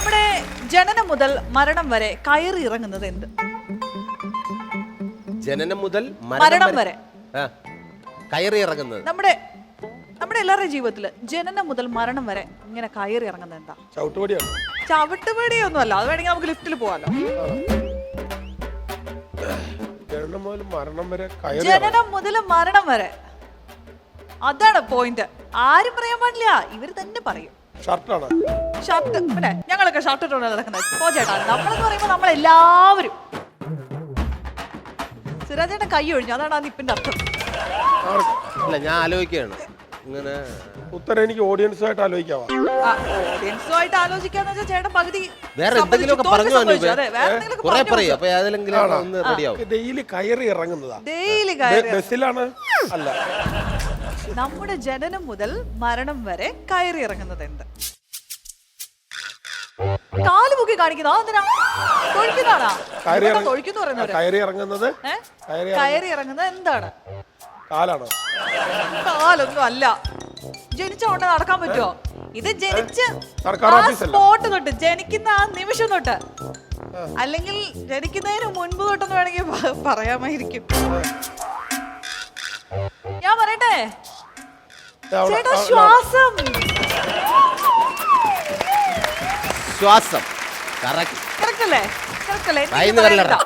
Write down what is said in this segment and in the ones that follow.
നമ്മുടെ ജനനം മുതൽ മരണം വരെ കയറി ഇറങ്ങുന്നത് എന്ത്? ജനനം മുതൽ മരണം വരെ. ആ, കയറി ഇറങ്ങുന്നത്. നമ്മുടെ നമ്മുടെ എല്ലാവരുടെയും ജീവിതത്തിൽ ജനനം മുതൽ മരണം വരെ ഇങ്ങനെ കയറി ഇറങ്ങുന്നത് എന്താ? ചവിട്ടുപടിയാണ്? ചവിട്ടുപടിയൊന്നും അല്ല അത് വേണമെങ്കിൽ നമുക്ക് ലിഫ്റ്റിൽ പോവാലോ ജനനം മുതൽ മരണം വരെ കയറി ജനനം മുതൽ മരണം വരെ. അതാണ് പോയിന്റ് ആരും പറയാൻ പാടില്ല. ഇവർ തന്നെ പറയും. ഷർട്ടാണ് ഷർട്ട് പിന്നെ ഞങ്ങളൊക്കെ ഷർട്ട് ഇട്ടുകൊണ്ട് നടക്കുന്നത് പോ ചേട്ടാ. നമ്മളെന്ന് പറയുമ്പോൾ നമ്മളെല്ലാവരും. സിരാജേട്ടൻ കൈ ഒഴിഞ്ഞു. അതാണ് ആ നിപ്പിന്റെ അർത്ഥം. അല്ല ഞാൻ ആലോചിക്കുകയാണ്. ഇങ്ങനെ ഉത്തരം എനിക്ക് ഓഡിയൻസ് ആയിട്ട് ആലോചിക്കാവാ ഓഡിയൻസുമായിട്ട് ആലോചിക്കാന്ന് വെച്ചാൽ ചേട്ടൻ പകുതി വേറെ സമ്മതിച്ചു, എന്തെങ്കിലുമൊക്കെ തോൽവി പറഞ്ഞു സമ്മതിച്ചു. അതെ, വേറെ എന്തെങ്കിലുമൊക്കെ കുറെ പറഞ്ഞു പറയും. അപ്പൊ ഏതെങ്കിലും? ഒന്ന് റെഡിയാവും ഡെയിലി കയറി ഇറങ്ങുന്നതാ. ഡെയിലി ബ- കയറി ബസ്സിലാണ്? അല്ല. നമ്മുടെ ജനനം മുതൽ മരണം വരെ കയറി ഇറങ്ങുന്നത് എന്ത് കാൽ പൊക്കി കാണിക്കുന്നു എന്തിനാ? തൊഴിക്കുന്നതാണാ തൊഴിക്കുന്നു പറയുന്നവര് കയറി ഇറങ്ങുന്നത്? കയറി ഇറങ്ങുന്നത്? എന്താണ്? കാലാണോ? കാലൊന്നും അല്ല. ജനിച്ച നടക്കാൻ പറ്റുമോ ഇത് ജനിച്ച് സ്പോട്ട് തൊട്ട് ജനിക്കുന്ന ആ നിമിഷം തൊട്ട്. അല്ലെങ്കിൽ ജനിക്കുന്നതിന് മുൻപ് തൊട്ടെന്ന് വേണമെങ്കിൽ പറയാമായിരിക്കും. ഞാൻ പറയട്ടെ? ചേട്ടാ ശ്വാസം. ശ്വാസം. കറക്റ്റ്. കറക്റ്റ് അല്ലേ കറക്റ്റ് അല്ലേ വായിന്ന് എനിക്കിത് വെള്ളറ.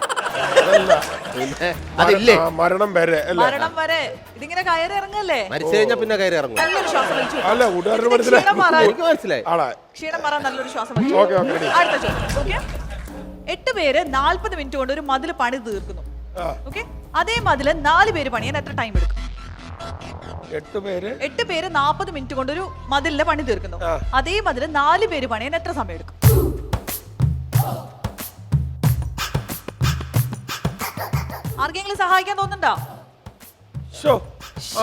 പിന്നെ അതില്ലേ? ആ, മരണം വരെ അല്ലേ? മരണം വരെ. ഇതിങ്ങനെ കയറി ഇറങ്ങല്ലേ മരിച്ചു കഴിഞ്ഞാൽ പിന്നെ കയറി ഇറങ്ങും നല്ലൊരു ശ്വാസം വലിച്ചു. വിട്ടു. അല്ല കൂട്ടുകാരന് ഇതിന്റെ മനസ്സിലായി ക്ഷീണം മാറാൻ എനിക്ക് മനസ്സിലായി. ആണാ? ക്ഷീണം മാറാൻ നല്ലൊരു ശ്വാസം വലിച്ചു. ഓക്കേ. Okay ready. അടുത്ത ചോദ്യം. ഓക്കെ? എട്ട് പേര് നാൽപ്പത് മിനിറ്റ് കൊണ്ട് ഒരു മതിൽ പണി തീർക്കുന്നു. ആ. ഓക്കെ? അതേ മതിൽ നാല് പേര് പണിയാൻ എത്ര ടൈം എടുക്കും? എട്ട് പേര്? എട്ട് പേര് നാൽപ്പത് മിനിറ്റ് കൊണ്ട് ഒരു മതിലിന്റെ പണി തീർക്കുന്നു. അതേ മതിൽ നാല് പേര് പണിയാൻ എത്ര സമയം എടുക്കും? ആർക്കെങ്കിലും സഹായിക്കാൻ തോന്നുന്നുണ്ടോ? ഷോ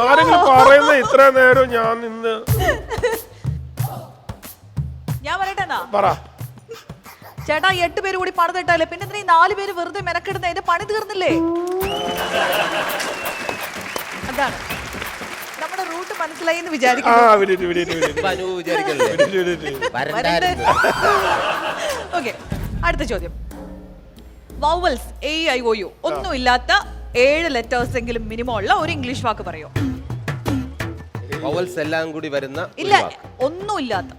ആരെങ്കിലും പറയുന്ന ഇത്ര നേരം ഞാൻ നിന്ന്. ഞാൻ പറയട്ടെ എന്നാ? പറ. ചേട്ടാ എട്ട് പേര് കൂടി പണി തട്ടല്ലേ പിന്നെ എന്തിനാ ഈ നാല് പേര് വെറുതെ മെനക്കെടുന്ന? അതിന്റെ പണി തീർന്നില്ലേ? അതാണ് നമ്മുടെ റൂട്ട് മനസ്സിലായി എന്ന് വിചാരിക്കുന്നു. ഓക്കെ അടുത്ത ചോദ്യം. Vowels A I O U ഒന്നുമില്ലാത്ത ഏഴ് ലെറ്റേഴ്സ് എങ്കിലും മിനിമം ഉള്ള ഒരു ഇംഗ്ലീഷ് വാക്ക് പറയോ. വൗവൽസ് എല്ലാം കൂടി വരുന്ന ഇല്ല ഒന്നും ഒന്നുമില്ലാത്ത.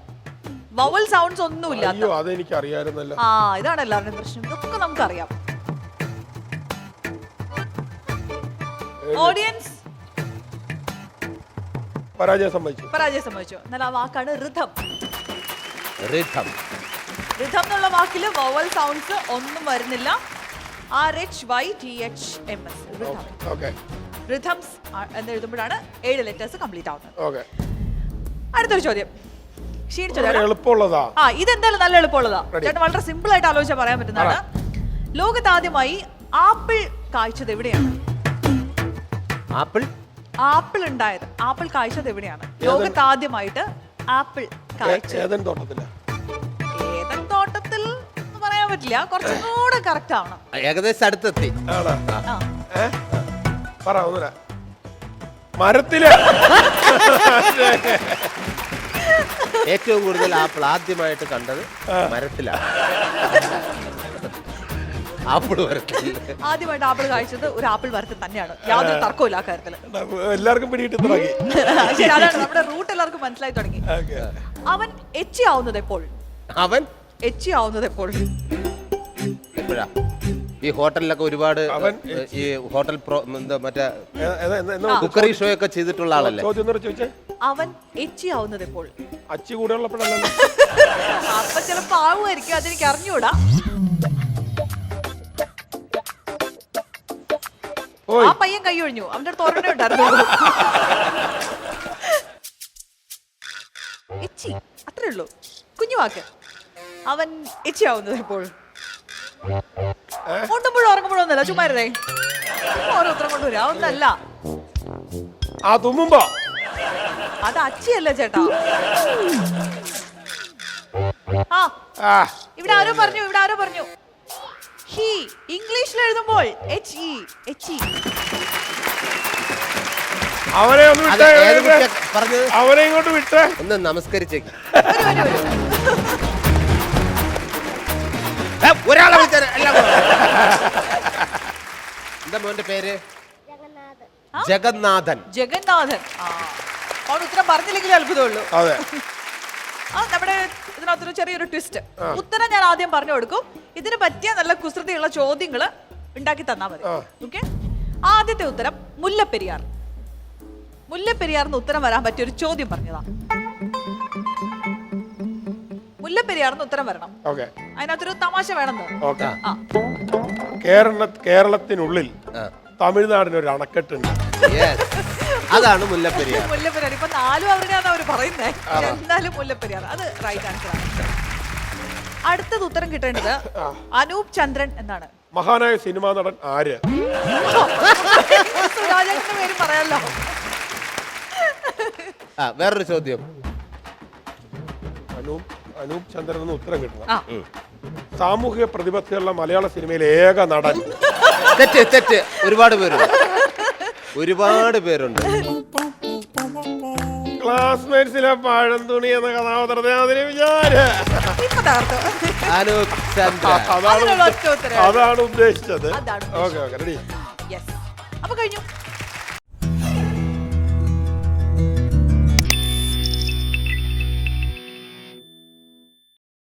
വവൽ സൗണ്ട്സ് ഒന്നുമില്ലാത്ത. അയ്യോ അതെനിക്ക് അറിയാമായിരുന്നല്ലോ ആ ഇതാണ് എല്ലാവരുടെയും പ്രശ്നം. ഇതൊക്കെ നമുക്കറിയാം. ഓഡിയൻസ് പരാജയം സംഭവിച്ചു പരാജയം സംഭവിച്ചു എന്നാൽ ആ വാക്കാണ് ഋതം Rhythm. ഋതം എന്നുള്ള വാക്കിൽ വവൽ സൗണ്ട്സ് ഒന്നും വരുന്നില്ല. R H Y T H M S rhythms rhythms എന്ന് എഴുതുമ്പോഴാണ് ഏഴ് ലെറ്റേഴ്സ് കംപ്ലീറ്റ് ആവുന്നത്. ഓക്കെ അടുത്തൊരു ചോദ്യം? എളുപ്പമുള്ളതാ. ആ ഇതെന്തായാലും നല്ല എളുപ്പമുള്ളതാ. ചേട്ടൻ വളരെ സിമ്പിൾ ആയിട്ട് ആലോചിച്ചാൽ പറയാൻ പറ്റുന്നതാണ്. ലോകത്ത് ആദ്യമായി ആപ്പിൾ കായ്ച്ചത് എവിടെയാണ്? ആപ്പിൾ? ആപ്പിൾ ഉണ്ടായത്. ആപ്പിൾ കായ്ച്ചത് എവിടെയാണ്? ലോകത്ത് ആദ്യമായിട്ട് ആപ്പിൾ കായ്ച്ചത്. പറ്റില്ല. കുറച്ചും കൂടെ കറക്റ്റ് ആവണം ഏകദേശം അടുത്തെത്തി. ആണോ? ആ. ഏ? പറ ഒന്നുമില്ല മരത്തിൽ. ഏറ്റവും കൂടുതൽ ആപ്പിൾ ആദ്യമായിട്ട് കണ്ടത് മരത്തിലാണ് ആപ്പിൾ മരത്തിൽ ആദ്യമായിട്ട് ആപ്പിൾ കാഴ്ചത് ഒരു ആപ്പിൾ മരത്തിൽ തന്നെയാണ്. യാതൊരു തർക്കവും ആ കാര്യത്തിൽ എല്ലാവർക്കും പിടിയിട്ട് തുടങ്ങി. ശരി അതാണ് നമ്മുടെ റൂട്ട് എല്ലാവർക്കും മനസ്സിലായി തുടങ്ങി. ഓക്കെ. അവൻ എച്ചി ആവുന്നത് എപ്പോൾ? അവൻ എച്ചി ആവുന്നത് എപ്പോൾ എപ്പോഴാ ഈ ഹോട്ടലിലൊക്കെ ഒരുപാട് അവൻ ഈ ഹോട്ടൽ പ്രോ എന്താ മറ്റേ കുക്കറി ഷോ ഒക്കെ ചെയ്തിട്ടുള്ള ആളല്ലേ? ചോദ്യം എന്നോട് ചോദിച്ചേ? അവൻ എച്ചി ആവുന്നത് എപ്പോൾ അച്ചി കൂടെ അപ്പൊ ചിലപ്പോ ആവുമായിരിക്കും അതെനിക്ക് അറിഞ്ഞൂടാ. ഓയ്. ആ പയ്യൻ കൈ ഒഴിഞ്ഞു. അവന്റെ അടുത്ത് ഒരെണ്ണേ ഉണ്ടായിരുന്നു എച്ചി അത്രേ ഉള്ളൂ. കുഞ്ഞു വാക്ക് അവൻ ഇച്ചയാവുന്നത് ഇപ്പോൾ. എപ്പോൾ കൊണ്ടുമ്പോഴും ഉറങ്ങുമ്പോഴും ഒന്നല്ല ചുമ്മാ ഇരുന്നേ. ഓരോ ഉത്തരം കൊണ്ടുവരും അതൊന്നല്ല. ആ തുമ്മുമ്പോ? അത് അച്ചിയല്ല ചേട്ടാ. ആ ആ. ഇവിടെ ആരോ പറഞ്ഞു ഇവിടെ ആരോ പറഞ്ഞു. ഹി ഇംഗ്ലീഷിൽ എഴുതുമ്പോൾ എച്ച് ഇ എച്ച് ഇ. അവനെ ഒന്ന് അത് വിട്ടേ ഏത് വിട്ടേ. കുട്ടിയാ പറഞ്ഞത്? അവനെ ഇങ്ങോട്ട് വിട്ടേ. ഒന്ന് നമസ്കരിച്ചേക്ക്. വരൂ വരൂ വരൂ ഒരാളെ വിളിച്ചാൽ എല്ലാം എന്താ മോന്റെ പേര്? ജഗന്നാഥൻ. ജഗന്നാഥൻ. ആ. അവൻ ഉത്തരം പറഞ്ഞില്ലെങ്കിലും അത്ഭുതമുള്ളൂ. അതെ. ആ നമ്മുടെ ഇതിനകത്തൊരു ചെറിയൊരു ട്വിസ്റ്റ് ഉത്തരം ഞാൻ ആദ്യം പറഞ്ഞു കൊടുക്കും. ഇതിന് പറ്റിയ നല്ല കുസൃതിയുള്ള ചോദ്യങ്ങൾ ഉണ്ടാക്കി തന്നാൽ മതി. ഓക്കെ? ആദ്യത്തെ ഉത്തരം മുല്ലപ്പെരിയാർ. മുല്ലപ്പെരിയാർ എന്ന് ഉത്തരം വരാൻ പറ്റിയ ഒരു ചോദ്യം പറഞ്ഞതാ. മുല്ലപ്പെരിയാർന്ന് ഉത്തരം വരണം. ഓക്കെ. അതിനകത്തൊരു തമാശ വേണം ഓക്കെ. ആ. കേരള കേരളത്തിനുള്ളിൽ. തമിഴ്നാടിന് ഒരു അണക്കെട്ടുണ്ട്. Yes. അതാണ് മുല്ലപ്പെരിയാർ. മുല്ലപ്പെരിയാർ. ഇപ്പൊ നാലും അവരുടെയാണ് അവർ പറയുന്നത് എന്നാലും മുല്ലപ്പെരിയാർ. അത് റൈറ്റ് ആൻസർ ആണ്. അടുത്തത് ഉത്തരം കിട്ടേണ്ടത് അനൂപ് ചന്ദ്രൻ എന്നാണ്. മഹാനായ സിനിമാ നടൻ ആര്? സുരാജന്റെ പേര് പറയാലോ. ആ വേറൊരു ചോദ്യം. അനൂപ് അനൂപ് ചന്ദ്രൻ എന്ന് ഉത്തരം കിട്ടണം. ആ. സാമൂഹിക പ്രതിബദ്ധതയുള്ള മലയാള സിനിമയിലെ ഏക നടൻ. തെറ്റ് തെറ്റ്. ഒരുപാട് പേരുണ്ട്. ഒരുപാട് പേരുണ്ട്. ക്ലാസ്മേറ്റ്സിലെ പഴം തുണി എന്ന കഥാപാത്രത്തെ അതിനെ വിചാര ഇപ്പൊ തകർത്തു അനൂപ് ചന്ദ്ര അതാണ് അതിനുള്ള ഉദ്ദ- ഒറ്റ ഉത്തരം അതാണ് ഉദ്ദേശിച്ചത്. അതാണ് ഓക്കെ ഓക്കെ റെഡി. യെസ് അപ്പൊ കഴിഞ്ഞു.